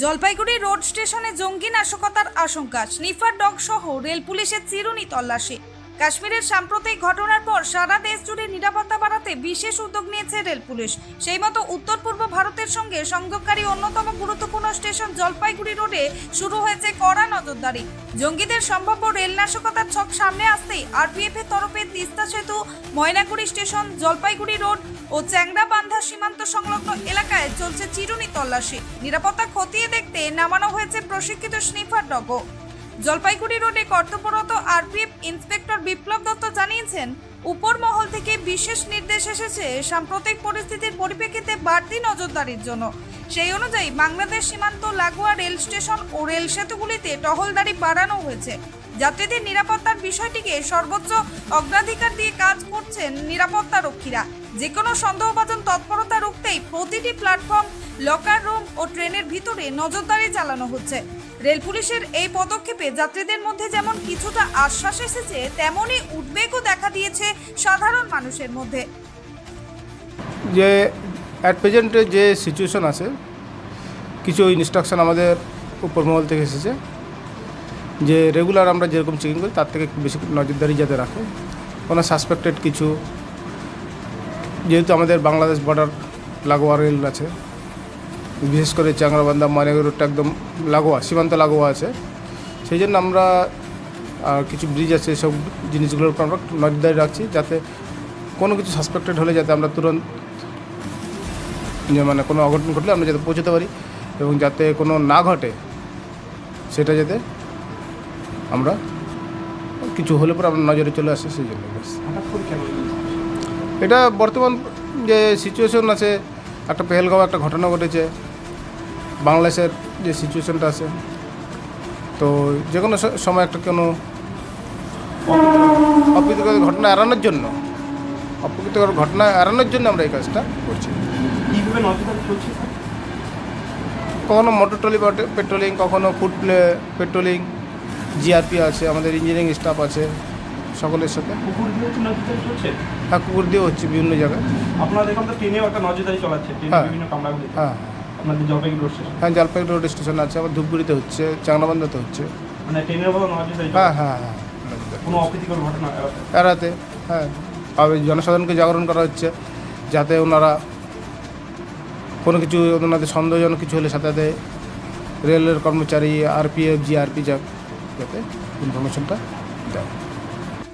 Jalpaiguri road স্টেশনে জঙ্গি নাশকতার আশঙ্কা। স্নিফার ডগ সহ রেল পুলিশের চিরুনি তল্লাশি। কাশ্মীরের সাম্প্রতিক ঘটনার পর সারা দেশ জুড়ে নিরাপত্তা বাড়াতে বিশেষ উদ্যোগ নিয়েছে রেল পুলিশ। সেই মতো উত্তর পূর্ব ভারতের সঙ্গে সংযোগকারী অন্যতম গুরুত্বপূর্ণ স্টেশন জলপাইগুড়ি রোডে শুরু হয়েছে কড়া নজরদারি। জঙ্গিদের সম্ভাব্য রেল নাশকতার ছক সামনে আসতেই আরপিএফ এর তরফে তিস্তা সেতু, ময়নাগুড়ি স্টেশন, জলপাইগুড়ি রোড ও চ্যাংড়াবান্ধা সীমান্ত সংলগ্ন এলাকায় চলছে চিরুনি তল্লাশি। নিরাপত্তা খতিয়ে দেখতে নামানো হয়েছে প্রশিক্ষিত স্নিফার ডগও জলপাইগুড়ি রোডে কর্তব্যরত আরপিএফ ইন্সপেক্টর বিপ্লব দত্ত জানিয়েছেন উপর মহল থেকে বিশেষ নির্দেশ এসেছে সাম্প্রতিক পরিস্থিতির পরিপ্রেক্ষিতে বাড়তি নজরদারির জন্য। সেই অনুযায়ী বাংলাদেশ সীমান্ত লাগোয়া রেল স্টেশন ও রেল সেতুগুলিতে টহলদারি বাড়ানো হয়েছে। যাত্রীদের নিরাপত্তার বিষয়টিকে সর্বোচ্চ অগ্রাধিকার দিয়ে কাজ করছেন নিরাপত্তা রক্ষীরা। যে কোনো সন্দেহভাজন তৎপরতা রুখতেই প্রতিটি প্ল্যাটফর্ম, লকার রুম ও ট্রেনের ভিতরে নজরদারি চালানো হচ্ছে। রেল পুলিশের এই পদক্ষেপে যাত্রীদের মধ্যে যেমন কিছুটা আশ্বাস এসেছে, তেমনই উদ্বেগও দেখা দিয়েছে সাধারণ মানুষের মধ্যে। যে অ্যাট প্রেজেন্টে যে সিচুয়েশন আছে, কিছু ইনস্ট্রাকশন আমাদের উপর মহল থেকে এসেছে। যে রেগুলার আমরা যেরকম চেকিং করি, তার থেকে একটু বেশি নজরদারি যাতে রাখে। কোনো সাসপেক্টেড কিছু, যেহেতু আমাদের বাংলাদেশ বর্ডার লাগোয়া রেল আছে, বিশেষ করে চাংরাবান্ধা ময়নাগুড়ি রোডটা একদম লাগোয়া, সীমান্ত লাগোয়া আছে। সেই জন্য আমরা আর কিছু ব্রিজ আছে, সব জিনিসগুলোর উপর আমরা নজরদারি রাখছি, যাতে কোনো কিছু সাসপেক্টেড হলে যাতে আমরা তুরন্ত মানে কোনো অঘটন ঘটলে আমরা যাতে পৌঁছতে পারি এবং যাতে কোনো না ঘটে, সেটা যাতে আমরা কিছু হলে পরে আমরা নজরে চলে আসি সেই জন্য এটা বর্তমান যে সিচুয়েশন আছে একটা পেহেলগাঁও একটা ঘটনা ঘটেছে বাংলাদেশের যে সিচুয়েশনটা আছে। তো যে কোনো সময় একটা কোনো অপ্রীতিকর ঘটনা এড়ানোর জন্য অপ্রীতিকর ঘটনা এড়ানোর জন্য আমরা এই কাজটা করছি। কখনো মোটর ট্রলি পেট্রোলিং কখনো ফুড পেট্রোলিং জিআরপি আছে আমাদের ইঞ্জিনিয়ারিং স্টাফ আছে সকলের সাথে। কুকুর দিয়ে নজরদারি চলছে হ্যাঁ কুকুর দিয়ে হচ্ছে বিভিন্ন জায়গায়। আপনারা দেখুন তো ট্রেনেও একটা নজরদারি চালাচ্ছে হ্যাঁ। বিভিন্ন কামরাগুলি হ্যাঁ। আপনাদের জলপাইগুড়ি রোড স্টেশন হ্যাঁ জলপাইগুড়ি রোড স্টেশন আছে আবার ধূপগুড়িতে হচ্ছে চাংলাবান্ধাতে হচ্ছে। মানে ট্রেনের মতো নজরদারি হ্যাঁ হ্যাঁ হ্যাঁ। কোনো অপ্রীতিকর ঘটনা এড়াতে। হ্যাঁ। আর জনসাধারণকে জাগরণ করা হচ্ছে যাতে ওনারা কোনো কিছু ওনাদের সন্দেহজনক কিছু হলে সাথে সাথে রেলের কর্মচারী আরপিএফ জিআরপি যা যাতে ইনফরমেশনটা দেয়।